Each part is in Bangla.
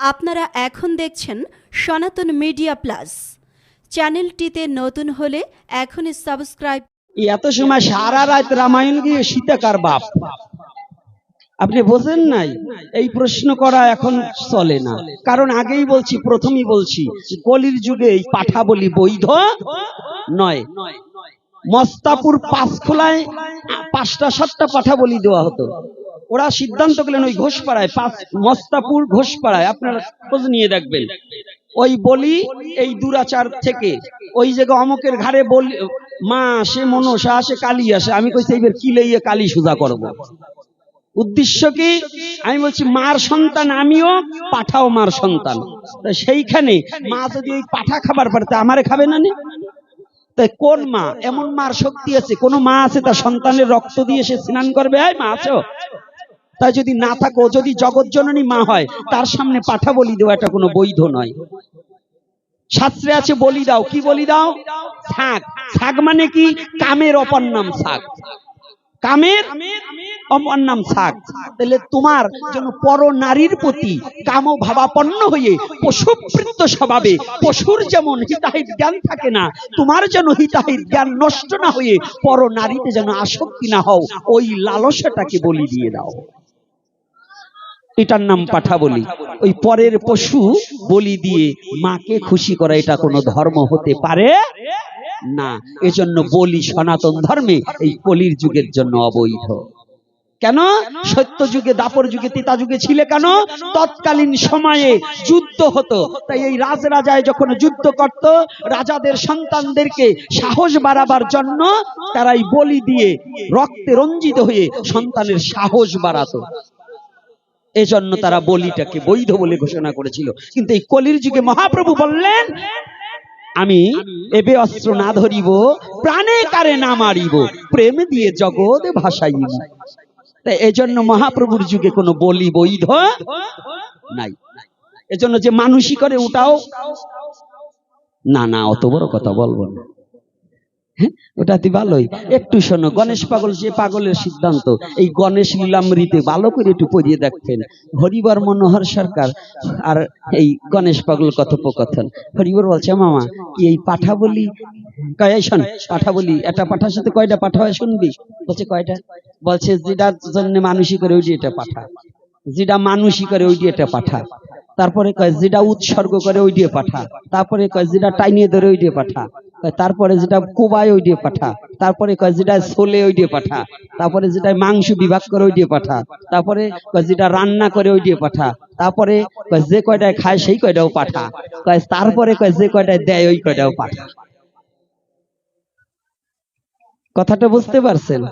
আপনারা এখন দেখছেন সনাতন মিডিয়া প্লাস। চ্যানেলটিতে নতুন হলে এখনই সাবস্ক্রাইব। এত সময় সারা রাত রামায়ণ গিয়ে সীতাকার বাপ? আপনি বোঝেন নাই? এই প্রশ্ন করা এখন চলে না। কারণ আগেই বলছি, প্রথমেই বলছি, কলির যুগে এই পাঠা বলি বৈধ নয়। মস্তাপুর পাঁচখোলায় পাঁচটা সাতটা পাঠা বলি দেওয়া হতো। ওরা সিদ্ধান্ত করলেন ওই ঘোষপাড়ায়, পাঁচ মস্তাপুর ঘোষপাড়ায়, আপনারা খোঁজ নিয়ে দেখবেন। ওই বলি এই দুরাচার থেকে, ওই জায়গা অমকের ঘাড়ে বলি, মা আসে মনসা আসে কালী আসে, আমি কইছি এইবার কি লইয়ে কালী সুজা করব। উদ্দেশ্য কি? আমি বলছি, মার সন্তান আমিও, পাঠাও মার সন্তান। তা সেইখানে মা যদি ওই পাঠা খাবার পারতে আমারে খাবে না নি? তাই কোন মা? এমন মার শক্তি আছে, কোন মা আছে তার সন্তানের রক্ত দিয়ে সে স্নান করবে? এই মা আছো? তাই যদি না থাকো, যদি জগৎ জননী মা হয়, তার সামনে পাঠা বলি দেওয়া এটা কোনো বৈধ নয়। শাস্ত্রে আছে বলি দাও। কি বলি দাও? শাক শাক মানে কি? কামের অপর নাম শাক কামের অপর নাম শাক তাহলে তোমার পর নারীর প্রতি কাম ভাবাপন্ন হয়ে স্বভাবে পশুর যেমন হিতাহিত জ্ঞান থাকে না, তোমার যেন হিতাহিত জ্ঞান নষ্ট না হয়ে পর নারীতে যেন আসক্তি না হও, ওই লালসাটাকে বলি দিয়ে দাও। এটার নাম পাঠা বলি ওই পরের পশু বলি দিয়ে মাকে খুশি করা এটা কোনো ধর্ম হতে পারে না। এজন্য বলি সনাতন ধর্মে এই কলির যুগের জন্য অবৈধ। কেন? সত্য যুগে দাপর যুগে তিতা যুগে ছিলে কেন? তৎকালীন সময়ে যুদ্ধ হতো। তাই এই রাজ রাজায় যখন যুদ্ধ করত রাজাদের সন্তানদেরকে সাহস বাড়াবার জন্য তারাই বলি দিয়ে রক্তে রঞ্জিত হয়ে সন্তানের সাহস বাড়াতো। এজন্য তারা বলিটাকে বৈধ বলে ঘোষণা করেছিল। কিন্তু এই কলির যুগে মহাপ্রভু বললেন, আমি এবে অস্ত্র না ধরিব, প্রাণে কারে না মারিব, প্রেম দিয়ে জগৎ ভাসাইব। তাই এজন্য মহাপ্রভুর যুগে কোনো বলি বৈধ নাই। এজন্য যে মানুষই করে ওটাও না না, অত বড় কথা বলব না। ওটাতে ভালোই। একটু শোনো, গণেশ পাগল যে পাগলের সিদ্ধান্ত, এই গণেশ লীলামৃতে ভালো করে একটু পড়িয়ে দেখবেন। হরিবর মনোহর সরকার আর এই গণেশ পাগল কথোপকথন। হরিবর বলছে মামা কি এই পাঠা বলি কয়, এই শোন পাঠা বলি একটা পাঠার সাথে কয়টা পাঠা হয় শুনবি? বলছে, কয়টা? বলছে, যেটার জন্য মানুষই করে ওইটি এটা পাঠা। যেটা মানুষই করে ওইটি এটা পাঠা। তারপরে কয়, যেটা উৎসর্গ করে ওই দিয়ে পাঠা। তারপরে কয়, যেটা টাইনিয়ে ধরে ওই দিয়ে পাঠা। তারপরে যেটা কোবায় ওই দিয়ে পাঠা। তারপরে কয়, যেটা সোলে ওই দিয়ে পাঠা। তারপরে যেটা মাংস বিভাগ করে ওই দিয়ে পাঠা। তারপরে যেটা রান্না করে ওই দিয়ে পাঠা। তারপরে যে কয়টায় খায় সেই কয়টাও পাঠা। তারপরে যে কয়টায় দেয় ওই কয়টাও পাঠা। কথাটা বুঝতে পারছেন?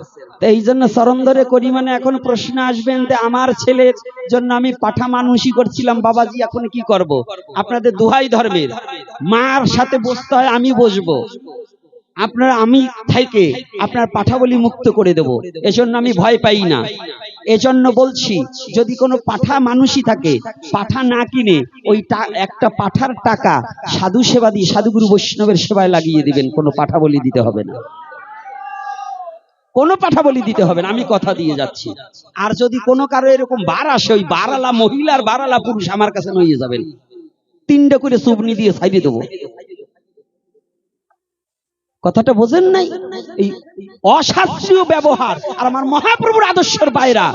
এই জন্য ধরে করি মানে এখন প্রশ্ন আসবেন যে আমার ছেলের জন্য আমি পাঠা মানুষই করছিলাম, বাবাজি এখন কি করব। আপনাদের দুহাই ধর্মের। মার সাথে বসতে হয়, আমি বসবো। আপনার আমি থেকে আপনার পাঠাবলি মুক্ত করে দেব। এজন্য আমি ভয় পাই না। এজন্য বলছি, যদি কোনো পাঠা মানুষই থাকে, পাঠা না কিনে ওই একটা পাঠার টাকা সাধু সেবা দিয়ে সাধুগুরু বৈষ্ণবের সেবায় লাগিয়ে দিবেন, কোনো পাঠা বলি দিতে হবে না। কোনো পাঠা বলি দিতে হবে না, আমি কথা দিয়ে যাচ্ছি। আর যদি কোনো কারও এরকম বার আসে, ওই বারালা মহিলার বারালা পুরুষ আমার কাছে নিয়ে যাবেন। তিনটা করে সুবনি দিয়ে সাইডে দেবো। কথাটা বোঝেন নাই? এই অশাস্ত্রীয় ব্যবহার আর আমার মহাপ্রভুর আদর্শের বাইরা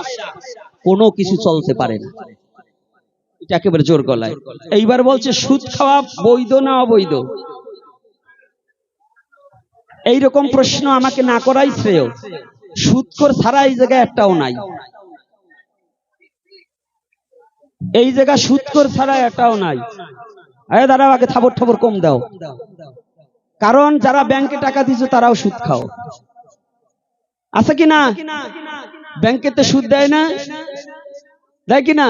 কোনো কিছু চলতে পারে না। এটা একেবারে জোর গলায়। এইবার বলছে, সুদ খাওয়া বৈধ না অবৈধ? এইরকম প্রশ্ন আমাকে না করাই শ্রেয় সুদখোর ছাড়া এই জায়গায় একটাও নাই। এই জায়গা সুদখোর ছাড়া একটাও নাই। আরে দাঁড়াও, আগে থাবর ঠাবর কম দাও। কারণ যারা ব্যাংকে টাকা দিছো তারাও সুদ খাও। আছে কি না? ব্যাংকে তো সুদ দেয় না। দেয় কি না?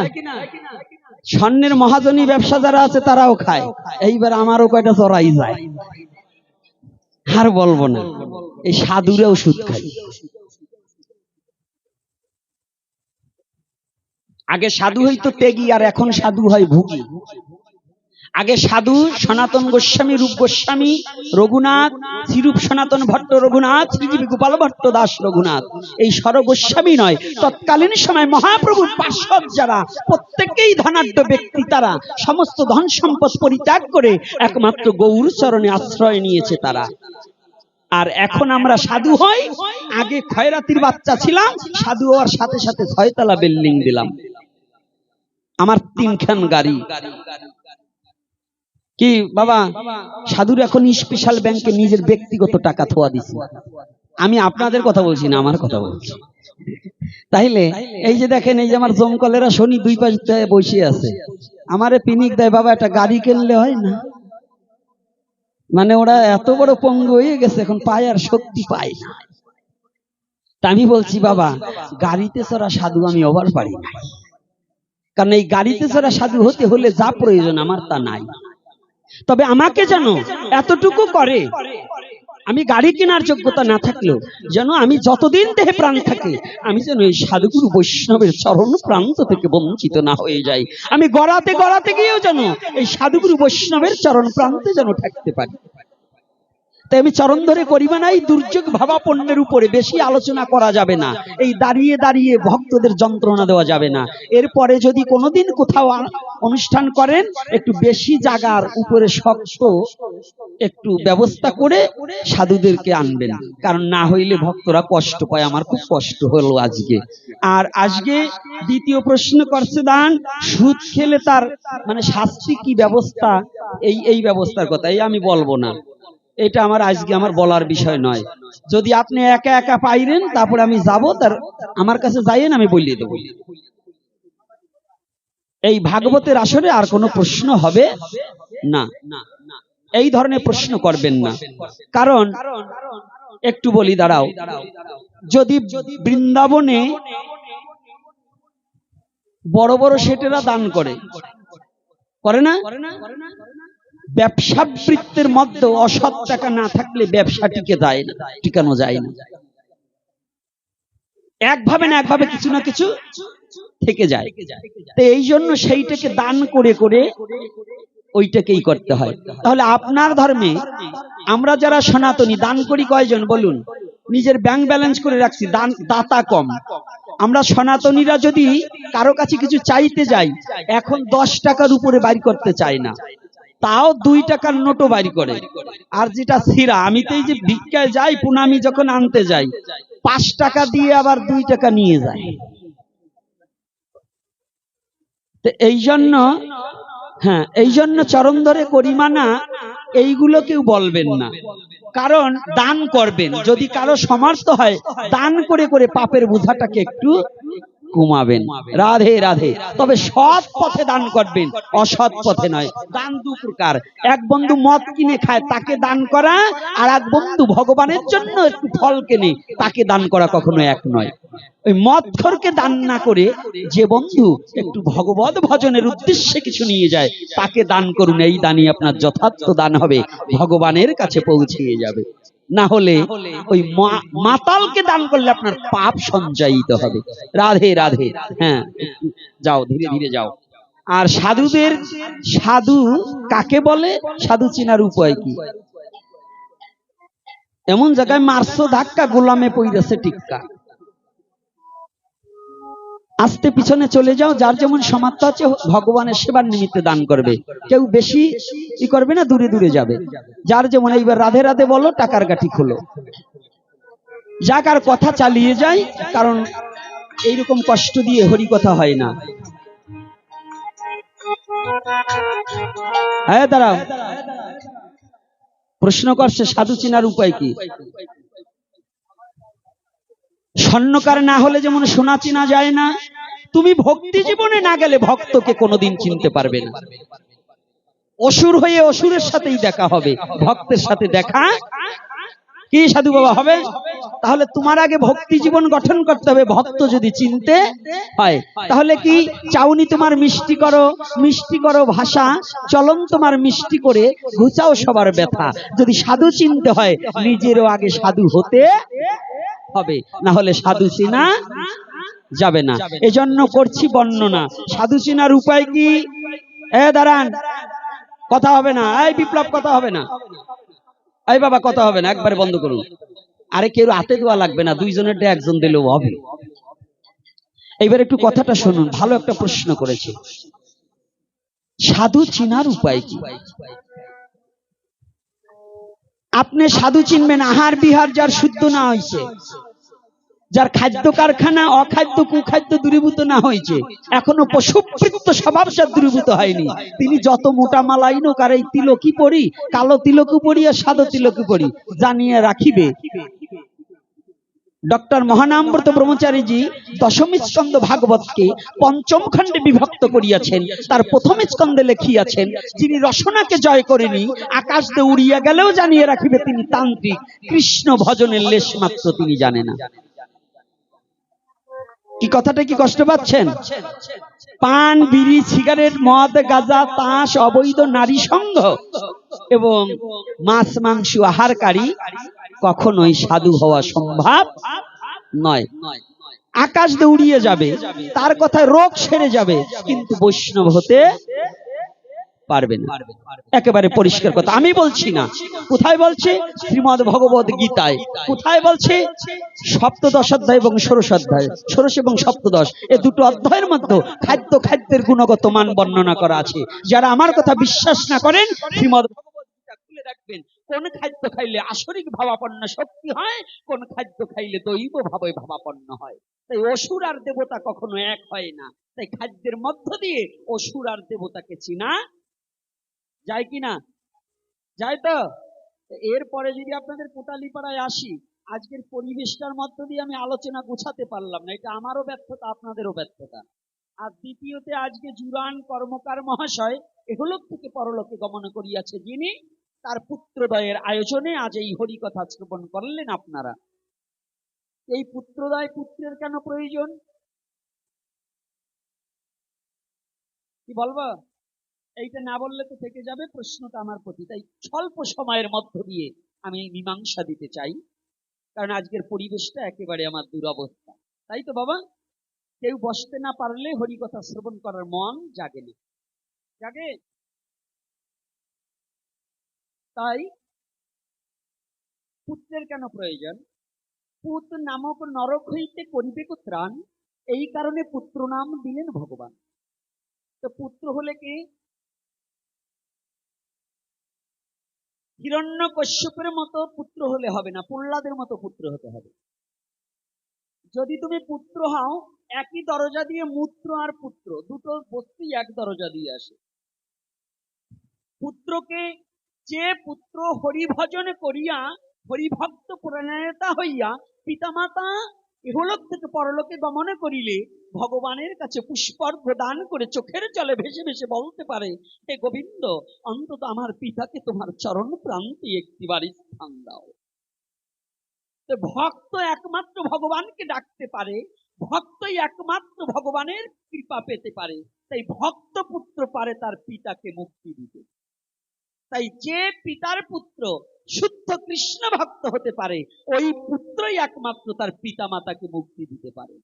স্বর্ণের মহাজনী ব্যবসা যারা আছে, তারাও খায়। এইবার আমারও কয়টা চড়াই যায়। আর বলব না। এই সাধুরাও সুদ খায় আগে সাধু হইতো টেগি, আর এখন সাধু হয় ভুগি। আগে সাধু, সনাতন গোস্বামী, রূপ গোস্বামী, রঘুনাথ, শ্রীরূপ সনাতন ভট্ট রঘুনাথ, শ্রীজীবী গোপাল ভট্ট দাস রঘুনাথ। এই স্বর গোস্বামী নয়, তৎকালীন সময় মহাপ্রভুর পার্শ্বদ যারা প্রত্যেকেই ধনাঢ্য ব্যক্তি তারা, সমস্ত ধন সম্পদ পরিত্যাগ করে একমাত্র গৌর চরণে আশ্রয় নিয়েছে তারা। আর এখন আমরা সাধু হই, আগে খয়রাতির বাচ্চা ছিলাম, সাধু হওয়ার সাথে সাথে ছয়তলা বিল্ডিং দিলাম। আমার তিনখান গাড়ি। কি, বাবা? সাধুর এখন স্পেশাল ব্যাংকে নিজের ব্যক্তিগত টাকা থোয়া দিছি। আমি আপনাদের কথা বলছি না, আমার কথা বলছি। তাইলে, এই যে দেখেন, এই যে আমার জমকলেরা শনি দুই পাশ বসে আছে। আমারে পিনিক দেয়, বাবা, একটা গাড়ি কিনলে হয় না। মানে ওরা এত বড় পঙ্গু হয়ে গেছে, এখন পায় আর শক্তি পায় না। তা আমি বলছি, বাবা, গাড়িতে চড়া সাধু আমি ওভার পারি না কারণ এই গাড়িতে চড়া সাধু হতে হলে যা প্রয়োজন, আমার তা নাই। তবে আমাকে যেন এতটুকু করে। আমি গাড়ি কেনার যোগ্যতা না থাকলেও যেন আমি যতদিন দেহে প্রাণ থাকে, আমি যেন এই সাধুগুরু বৈষ্ণবের চরণ প্রান্ত থেকে বঞ্চিত না হয়ে যাই। আমি গড়াতে গড়াতে গিয়েও যেন এই সাধুগুরু বৈষ্ণবের চরণ প্রান্তে যেন থাকতে পারি। তাই আমি চরণ ধরে করিবে না, এই দুর্যোগ ভাবাপন্নের উপরে বেশি আলোচনা করা যাবে না। এই দাঁড়িয়ে দাঁড়িয়ে ভক্তদের যন্ত্রণা দেওয়া যাবে না। এরপরে যদি কোনোদিন কোথাও অনুষ্ঠান করেন, একটু বেশি জাগার উপরে শক্ত একটু ব্যবস্থা করে সাধুদেরকে আনবেন। কারণ না হইলে ভক্তরা কষ্ট পায়, আমার খুব কষ্ট হলো আজকে। আর আজকে দ্বিতীয় প্রশ্ন করছে দান, সুদ খেলে তার মানে শাস্তি কি ব্যবস্থা? এই এই ব্যবস্থার কথা, এই আমি বলব না। এটা আমার আজকে আমার বলার বিষয় নয়। যদি আপনি একা একা পাইরেন, তারপরে আমি যাব, তার আমার কাছে যাইয়েন, আমি বলিয়ে দেবো। এই ভাগবতের আসরে আর কোনো প্রশ্ন হবে না। এই ধরনের প্রশ্ন করবেন না। কারণ একটু বলি দাঁড়াও। যদি বৃন্দাবনে বড় বড় সেটেরা দান করে করে না? ব্যবসা বৃত্তের মধ্যে অসৎ টাকা না থাকলে ব্যবসা টিকে যায় না, টিকানো যায় না। একভাবে না একভাবে কিছু না কিছু থেকে যায়। তো এই জন্য সেইটাকে দান করে করে ওইটাকেই করতে হয়। তাহলে আপনার ধর্মে আমরা যারা সনাতনী দান করি কয়জন বলুন? নিজের ব্যাংক ব্যালেন্স করে রাখছি দান দাতা কম। আমরা সনাতনীরা যদি কারও কাছে কিছু চাইতে যাই এখন দশ টাকার উপরে বাড়ি করতে চাই না। তাও দুই টাকার নোটও বাড়ি করে। আর যেটা সিরা আমি তো এই যে ভিক্ষায় যাই পুনামি যখন আনতে যাই পাঁচ টাকা দিয়ে আবার দুই টাকা নিয়ে যায়। তো এই জন্য হ্যাঁ এই জন্য চরম ধরে করিমানা এইগুলো কেউ বলবেন না। কারণ দান করবেন। যদি কারও সমর্থ হয়, দান করে করে পাপের বোঝাটাকে একটু কমাবেন রাধে রাধে। তবে সৎ পথে দান করবেন। অসৎ পথে নয়। দান দু প্রকার এক বন্ধু মদ কিনে খায়, তাকে দান করা, আর এক বন্ধু ভগবানের জন্য একটু ফল কেনে, তাকে দান করা কখনো এক নয়। ওই মদ খরকে দান না করে যে বন্ধু একটু ভগবত ভজনের উদ্দেশ্যে কিছু নিয়ে যায়, তাকে দান করুন। এই দানই আপনার যথার্থ দান হবে। ভগবানের কাছে পৌঁছিয়ে যাবে। না হলে ওই মাতালকে দান করলে আপনার পাপ সঞ্চায়িত হবে। রাধে রাধে। হ্যাঁ যাও ধীরে ধীরে যাও। আর সাধুদের সাধু কাকে বলে? সাধু চেনার উপায় কি? এমন জায়গায় মারছো ধাক্কা গোলামে পইরাছে টিক্কা। আস্তে পিছনে চলে যাও, যার যেমন সামর্থ্য আছে ভগবানের সেবার নিমিত্তে দান করবে। কেউ বেশি ই করবে না, দূরে দূরে যাবে। যার যেমন এইবার রাধে রাধে বলো, টাকার গাঠি খোলো। যাক আর কথা চালিয়ে যায় কারণ এইরকম কষ্ট দিয়ে হরি কথা হয় না। হ্যাঁ দাঁড়াও। প্রশ্ন করছে, সাধু চিনার উপায় কি? স্বর্ণকার না হলে যেমন সোনা চিনা যায় না, তুমি ভক্তি জীবনে না গেলে ভক্তকে কোনোদিন চিনতে পারবে না। অসুর হয়ে অসুরের সাথেই দেখা হবে, ভক্তের সাথে দেখা কি সাধু বাবা হবে? তাহলে তোমার আগে ভক্তি জীবন গঠন করতে হবে, ভক্ত যদি চিনতে হয়, তাহলে কি চাউনি তোমার মিষ্টি করো মিষ্টি করো ভাষা, চলন তোমার মিষ্টি করে, ঘুচাও সবার ব্যথা। যদি সাধু চিনতে হয়, নিজেরও আগে সাধু হতে হবে না হলে সাধু চিনা যাবে না। এজন্য করছি বর্ণনা। সাধু চিনার উপায় কি? এ দাঁড়ান। কথা হবে না। এই বিপ্লব কথা হবে না। এই বাবা কথা হবে না। একবারে বন্ধ করুন। আরে কেউ হাতে দেওয়া লাগবে না। দুইজনের একজন দিলেও হবে। এইবার একটু কথাটা শুনুন। ভালো একটা প্রশ্ন করেছে। সাধু চিনার উপায় কি? আপনি সাধু চিনবেন, আহার বিহার যার শুদ্ধ না হয়েছে যার খাদ্য কারখানা, অখাদ্য, কুখাদ্য দূরীভূত না হয়েছে এখনও পশুপৃত্ত স্বভাব সব দূরীভূত হয়নি। তিনি যত মোটা মালাই নোক আর এই তিলকি পড়ি কালো তিলকু পড়ি আর সাদো তিলকু পড়ি জানিয়ে রাখিবে ডক্টর মহানামব্রত ব্রহ্মচারীজি দশম স্কন্দ ভাগবতকে পঞ্চম খণ্ডে বিভক্ত করিয়াছেন। তার প্রথম স্কন্ধে লিখিয়াছেন, যিনি রসনাকে জয় করেনি, আকাশ দিয়ে উড়িয়া গেলেও জানিয়ে রাখিবে তিনি তান্ত্রিক, কৃষ্ণ ভজনের লেশ মাত্র তিনি জানে না। কি কথাটা কি কষ্ট পাচ্ছেন? পান, বিড়ি, সিগারেট, মদ, গাঁজা, তাস, অবৈধ নারী সঙ্গ এবং মাছ, মাংস, আহারকারী কখনোই সাধু হওয়া সম্ভব নয়। আকাশ দিয়ে উড়িয়ে যাবে, তার কথায় রোগ সেরে যাবে, কিন্তু বৈষ্ণব হতে পারবে না। একেবারে পরিষ্কার কথা। আমি বলছি না, কোথায় বলছে? শ্রীমদ ভগবত গীতায়। কোথায় বলছে? সপ্তদশ অধ্যায় এবং ষোড়শ অধ্যায়। ষোড়শ এবং সপ্তদশ, এ দুটো অধ্যায়ের মধ্যে খাদ্য খাদ্যের গুণগত মান বর্ণনা করা আছে। যারা আমার কথা বিশ্বাস না করেন, শ্রীমদ রাখবেন। কোন খাদ্য খাইলে আসরিক ভাবাপন্ন শক্তি হয়, কোন খাদ্য খাইলে দৈব ভাবে ভাবাপন্ন হয়। তাই অসুর আর দেবতা কখনো এক হয় না। তাই খাদ্যের মধ্য দিয়ে অসুর আর দেবতাকে চিনা যায় কি না? যায় তো? এরপরে যদি আপনাদের কোটালিপাড়ায় আসি, আজকের পরিবেশটার মধ্য দিয়ে আমি আলোচনা গোছাতে পারলাম না। এটা আমারও ব্যর্থতা, আপনাদেরও ব্যর্থতা। আর দ্বিতীয়তে, আজকে জুরান কর্মকার মহাশয় এগুলোর থেকে পরলোকে গমন করিয়াছে। যিনি তার পুত্রদয়ের আয়োজনে আজ এই হরিকথা শ্রবণ করলেন আপনারা। এই পুত্রদয় পুত্রের কেন প্রয়োজন? কি বলব? এইটা না বললে তো থেকে যাবে, প্রশ্নটা আমার প্রতি। তাই স্বল্প সময়ের মধ্য দিয়ে আমি মীমাংসা দিতে চাই, কারণ আজকের পরিবেশটা একেবারে আমার দুরবস্থা। তাই তো বাবা? কেউ বসতে না পারলে হরিকথা শ্রবণ করার মন জাগে না। জাগে? তাই পুত্রের কেন প্রয়োজন? পুত্র নামক নরক হইতে করিবে ত্রাণ, এই কারণে পুত্র নাম দিলেন ভগবান। তো পুত্র হলে কি? হিরণ্য কশ্যপের মতো পুত্র হলে হবে না, প্রহ্লাদের মতো পুত্র হতে হবে। যদি তুমি পুত্র হও, একই দরজা দিয়ে মূত্র আর পুত্র, দুটো বস্তুই এক দরজা দিয়ে আসে। পুত্রকে যে পুত্র হরিভজন করিয়া হরিভক্ত প্রণয়তা হইয়া পিতামাতা ইহলোক থেকে পরলোকে গমন করিলে ভগবানের কাছে পুষ্পর্ঘ দান করে চোখের জলে ভেসে ভেসে বলতে পারে, হে গোবিন্দ, অন্তত আমার পিতাকে তোমার চরণ প্রান্তে একটিবার স্থান দাও। ভক্ত একমাত্র ভগবানকে ডাকতে পারে, ভক্তই একমাত্র ভগবানের কৃপা পেতে পারে, তাই ভক্ত পুত্র পারে তার পিতাকে মুক্তি দিতে। তাই যে পিতার পুত্র শুদ্ধ কৃষ্ণ ভক্ত হতে পারে, ওই পুত্রই একমাত্র তার পিতা মাতাকে মুক্তি দিতে পারে।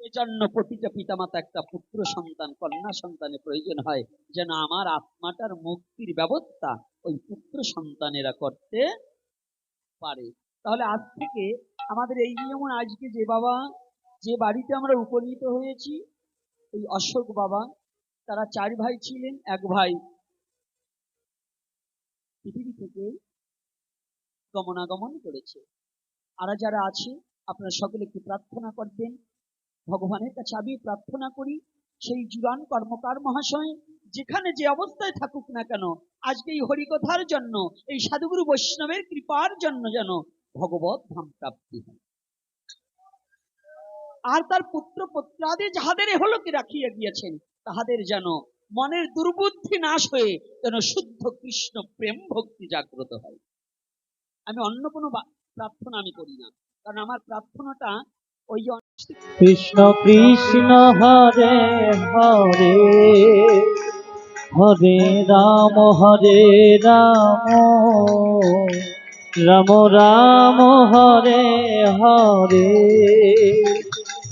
এজন্য প্রতিটা পিতামাতা একটা পুত্র সন্তান, কন্যা সন্তানের প্রয়োজন হয়। যেন আমার আত্মাটার মুক্তির ব্যবস্থা ওই পুত্র সন্তানেরা করতে পারে। তাহলে আজ থেকে আমাদের এই যেমন আজকে যে বাবা, যে বাড়িতে আমরা উপনীত হয়েছি, এই অশোক বাবা, তারা চার ভাই ছিলেন, এক ভাই। পৃথিবী থেকে গমনাগমন করেছে। আর যারা আছে, আপনারা সকলে একটু প্রার্থনা করবেন। ভগবানের কাছে আমি প্রার্থনা করি, সেই জুরান কর্মকার মহাশয়, যেখানে যে অবস্থায় থাকুক না কেন, আজকে এই হরিকথার জন্য, এই সাধুগুরু বৈষ্ণবের কৃপার জন্য যেন ভগবত ধাম প্রাপ্তি হয়। আর তার পুত্র পুত্রাদি যাহাদের হলকে রাখিয়া গিয়েছেন, তাহাদের যেন মনের দুর্বুদ্ধি নাশ হয়ে যেন শুদ্ধ কৃষ্ণ প্রেম ভক্তি জাগ্রত হয়। আমি অন্য কোনো প্রার্থনা আমি করি না। কারণ আমার প্রার্থনাটা ওই কৃষ্ণ কৃষ্ণ, হরে হরে হরে রাম হরে রাম রাম রাম, হরে হরে।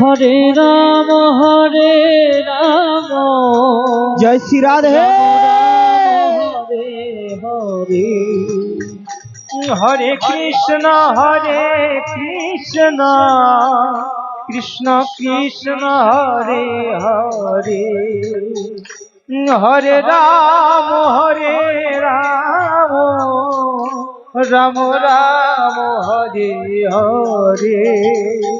হরে রাম হরে রাম। জয় শ্রী রাধে। হরে হরে। হরে কৃষ্ণ হরে কৃষ্ণ। কৃষ্ণ কৃষ্ণ হরে হরে। হরে রাম হরে রাম। রাম রাম হরে হরে।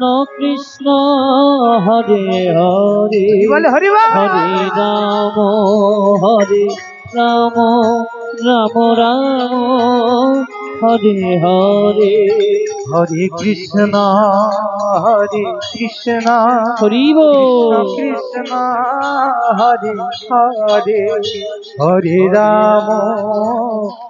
কৃষ্ণ কৃষ্ণ হরে হরে। বলে হরি বল। হরে রাম হরে রাম রাম রাম হরে হরে। হরে কৃষ্ণ হরে কৃষ্ণ হরিব কৃষ্ণ হরে হরে। হরে রাম